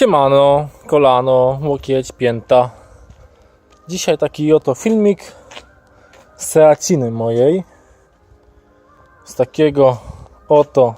Siemano, kolano, łokieć, pięta. Dzisiaj taki oto filmik z seaciny mojej. Z takiego oto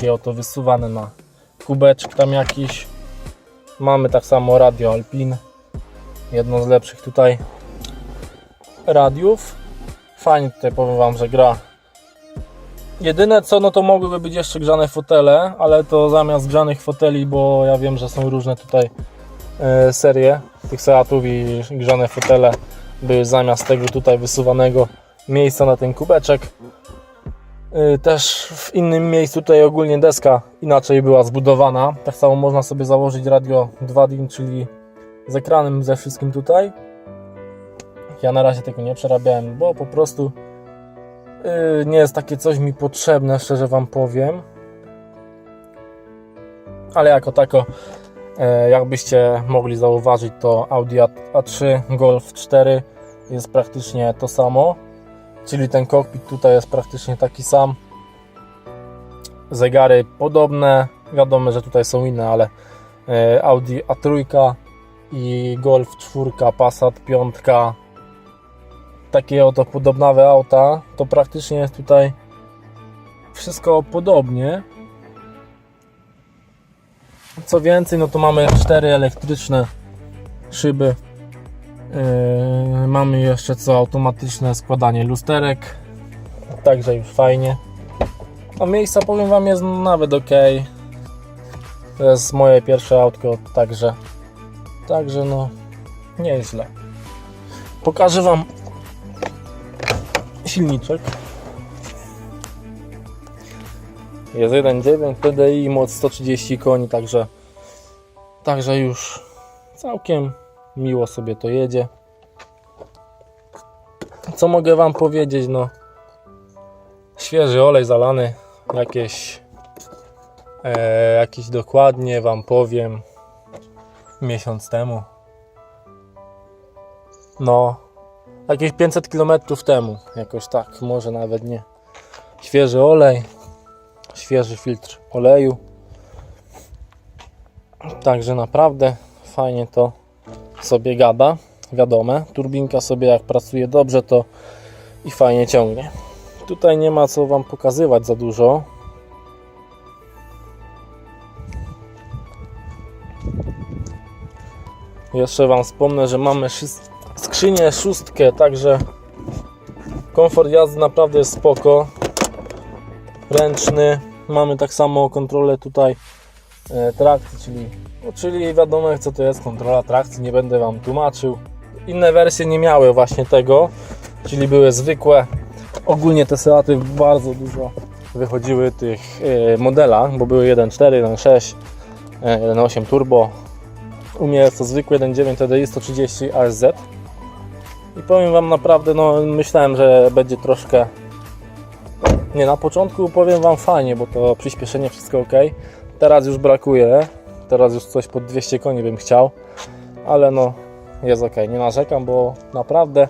takie oto wysuwane na kubeczek tam jakiś. Mamy tak samo radio Alpin. Jedno z lepszych tutaj radiów. Fajnie tutaj powiem Wam, że gra. Jedyne co, no to mogłyby być jeszcze grzane fotele, ale to zamiast grzanych foteli, bo ja wiem, że są różne tutaj e, serie tych Seatów i grzane fotele były zamiast tego tutaj wysuwanego miejsca na ten kubeczek. Y, Też w innym miejscu tutaj ogólnie deska inaczej była zbudowana. Tak samo można sobie założyć radio 2 DIN, czyli z ekranem ze wszystkim tutaj. Ja na razie tego nie przerabiałem, bo po prostu y, nie jest takie coś mi potrzebne, szczerze Wam powiem. Ale jako tako, e, jakbyście mogli zauważyć, to Audi A- A3 Golf 4 jest praktycznie to samo. Czyli ten kokpit tutaj jest praktycznie taki sam. Zegary podobne. Wiadomo, że tutaj są inne, ale e, Audi A3 i Golf 4, Passat 5, takie oto podobnawe auta, to praktycznie jest tutaj wszystko podobnie. Co więcej, no to mamy cztery elektryczne szyby Yy, mamy jeszcze co automatyczne składanie lusterek, także już fajnie. No miejsca powiem Wam jest nawet ok. To jest moje pierwsze autko, także także no nie jest źle. Pokażę Wam silniczek. Jest 1.9 TDI, moc 130 koni, także także już całkiem miło sobie to jedzie. Co mogę Wam powiedzieć? No, świeży olej zalany, jakieś, e, jakiś dokładnie Wam powiem, miesiąc temu. No, jakieś 500 km temu, jakoś tak, może nawet nie. Świeży olej, świeży filtr oleju. Także naprawdę fajnie to sobie gada, wiadome. Turbinka sobie jak pracuje dobrze, to i fajnie ciągnie. Tutaj nie ma co Wam pokazywać za dużo. Jeszcze Wam wspomnę, że mamy skrzynię szóstkę, także komfort jazdy naprawdę jest spoko. Ręczny. Mamy tak samo kontrolę tutaj trakcji, czyli, no, czyli wiadomo co to jest kontrola trakcji, nie będę Wam tłumaczył. Inne wersje nie miały właśnie tego, czyli były zwykłe. Ogólnie te Seaty bardzo dużo wychodziły tych e, modelach, bo były 1.4, 1.6, e, 1.8 turbo. U mnie jest to zwykły 1.9 TDI 130 ASZ. I powiem Wam naprawdę, no myślałem, że będzie troszkę nie, na początku powiem Wam fajnie, bo to przyspieszenie wszystko ok. Teraz już brakuje. Teraz już coś pod 200 koni bym chciał, ale no jest ok. Nie narzekam, bo naprawdę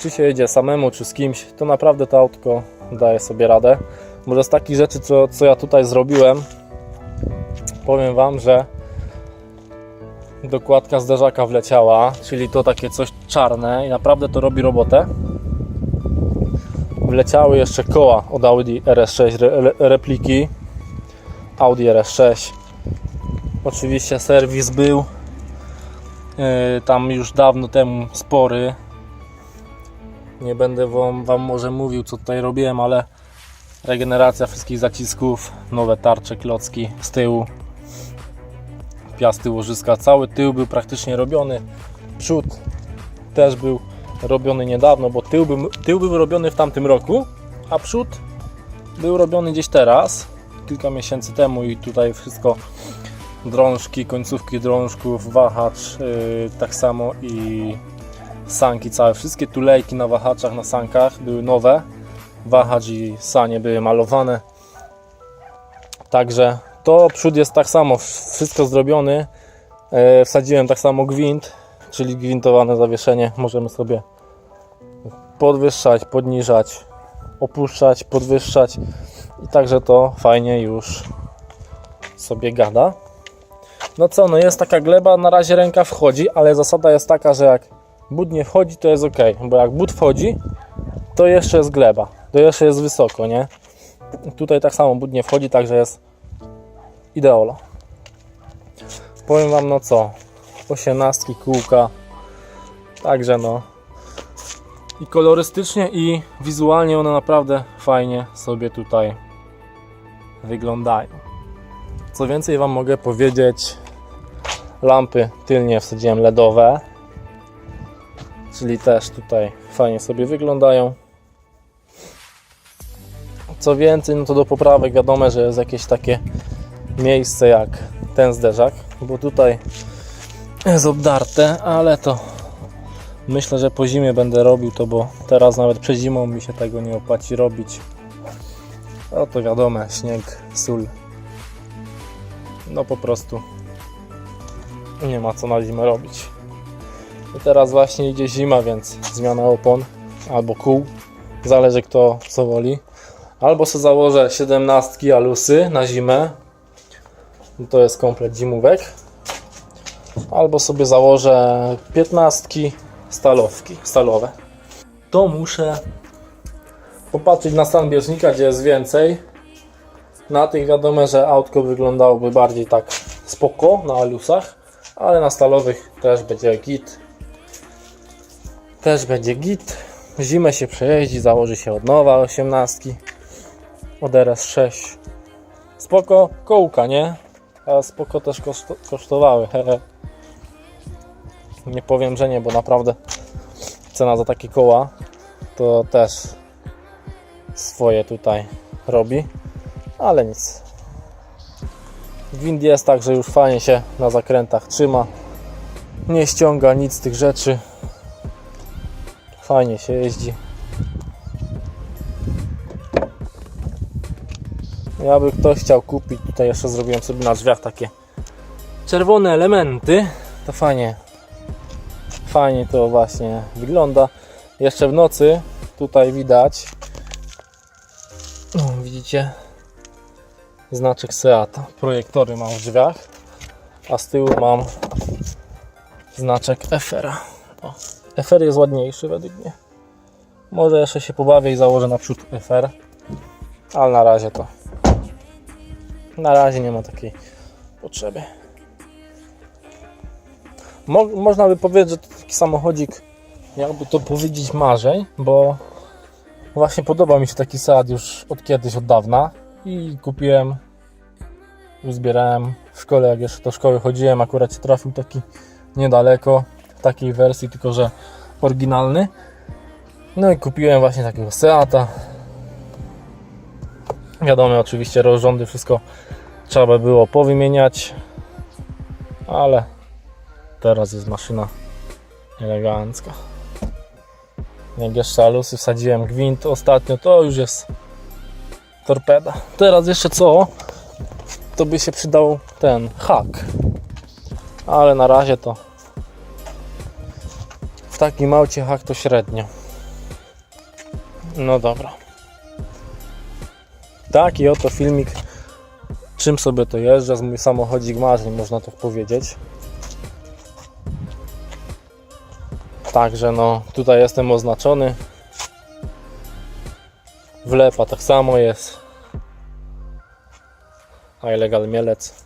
czy się jedzie samemu, czy z kimś, to naprawdę to autko daje sobie radę. Może z takich rzeczy, co, co ja tutaj zrobiłem, powiem Wam, że dokładka zderzaka wleciała, czyli to takie coś czarne i naprawdę to robi robotę wleciały jeszcze koła od Audi RS6 re, re, repliki Audi RS6 oczywiście serwis był yy, tam już dawno temu spory. Nie będę wam, wam może mówił co tutaj robiłem ale regeneracja wszystkich zacisków nowe tarcze, klocki z tyłu piasty łożyska. Cały tył był praktycznie robiony. Przód też był robiony niedawno, bo tył był, tył był robiony w tamtym roku, a przód był robiony gdzieś teraz, kilka miesięcy temu i tutaj wszystko drążki, końcówki drążków, wahacz yy, tak samo i sanki całe, wszystkie tulejki na wahaczach, na sankach były nowe, wahacz i sanie były malowane, także to przód jest tak samo, wszystko zrobione, yy, wsadziłem tak samo gwint, czyli gwintowane zawieszenie. Możemy sobie podwyższać, podniżać, opuszczać, podwyższać i także to fajnie już sobie gada. No co, no jest taka gleba, na razie ręka wchodzi, ale zasada jest taka, że jak but nie wchodzi, to jest ok, bo jak but wchodzi, to jeszcze jest gleba, to jeszcze jest wysoko, nie? Tutaj tak samo but nie wchodzi, także jest ideolo. Powiem Wam, no co, 18 kółka, także no i kolorystycznie i wizualnie one naprawdę fajnie sobie tutaj wyglądają. Co więcej Wam mogę powiedzieć, lampy tylnie wsadziłem LEDowe, czyli też tutaj fajnie sobie wyglądają. Co więcej, no to do poprawek wiadomo, że jest jakieś takie miejsce jak ten zderzak, bo tutaj jest obdarte, ale to Myślę, że po zimie będę robił to, bo teraz nawet przed zimą mi się tego nie opłaci robić. No to wiadomo, śnieg, sól. No po prostu nie ma co na zimę robić. I teraz właśnie idzie zima, więc zmiana opon albo kół, zależy kto co woli. Albo sobie założę 17 alusy na zimę. To jest komplet zimówek. Albo sobie założę 15 stalówki, stalowe. To muszę popatrzeć na stan bieżnika, gdzie jest więcej. Na tych wiadomo, że autko wyglądałoby bardziej tak spoko na alusach, ale na stalowych też będzie git. Też będzie git. Zimę się przejeździ, założy się od nowa 18 od RS6. Spoko kołka, nie? A spoko też koszt kosztowały. Nie powiem, że nie, bo naprawdę cena za takie koła to też swoje tutaj robi, ale nic. Wind jest tak, że już fajnie się na zakrętach trzyma. Nie ściąga nic z tych rzeczy. Fajnie się jeździ. Jakby ktoś chciał kupić, tutaj jeszcze zrobiłem sobie na drzwiach takie czerwone elementy, to fajnie fajnie to właśnie wygląda. Jeszcze w nocy tutaj widać, widzicie, znaczek Seata. Projektory mam w drzwiach, a z tyłu mam znaczek FR. O, FR jest ładniejszy według mnie. Może jeszcze się pobawię i założę naprzód FR, ale na razie to na razie nie ma takiej potrzeby. Mo można by powiedzieć, że to taki samochodzik, jakby to powiedzieć, marzeń, bo właśnie podoba mi się taki Seat już od kiedyś, od dawna i kupiłem, uzbierałem w szkole, jak jeszcze do szkoły chodziłem, akurat się trafił taki niedaleko, w takiej wersji, tylko że oryginalny. No i kupiłem właśnie takiego Seata. Wiadomo, oczywiście rozrządy, wszystko trzeba by było powymieniać, ale teraz jest maszyna elegancka. Jak jeszcze alusy wsadziłem gwint ostatnio, to już jest torpeda. Teraz jeszcze co? To by się przydał ten hak. Ale na razie to w takim aucie hak to średnio. No dobra. Taki oto filmik czym sobie to jeżdżę, z mój samochodzik marzeń, można tak powiedzieć. Także no, tutaj jestem oznaczony. Wlepa tak samo jest. A ilegal Mielec.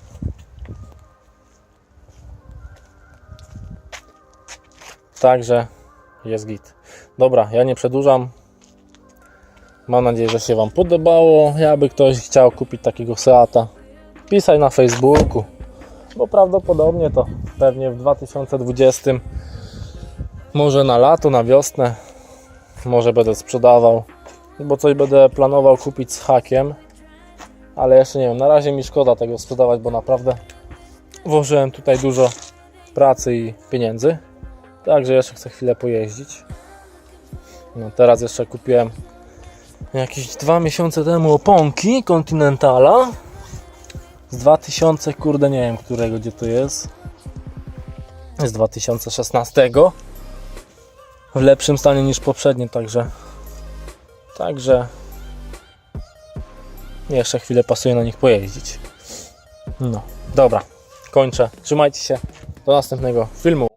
Także jest git. Dobra, ja nie przedłużam. Mam nadzieję, że się Wam podobało. Jakby ktoś chciał kupić takiego Seata, pisać na Facebooku, bo prawdopodobnie to pewnie w 2020 może na lato, na wiosnę. Może będę sprzedawał, bo coś będę planował kupić z hakiem, ale jeszcze nie wiem, na razie mi szkoda tego sprzedawać, bo naprawdę włożyłem tutaj dużo pracy i pieniędzy, także jeszcze chcę chwilę pojeździć. No teraz jeszcze kupiłem jakieś dwa miesiące temu oponki Continentala. Z 2000, kurde nie wiem którego gdzie to jest. Z 2016 w lepszym stanie niż poprzednie także także jeszcze chwilę pasuje na nich pojeździć. No dobra kończę. Trzymajcie się. Do następnego filmu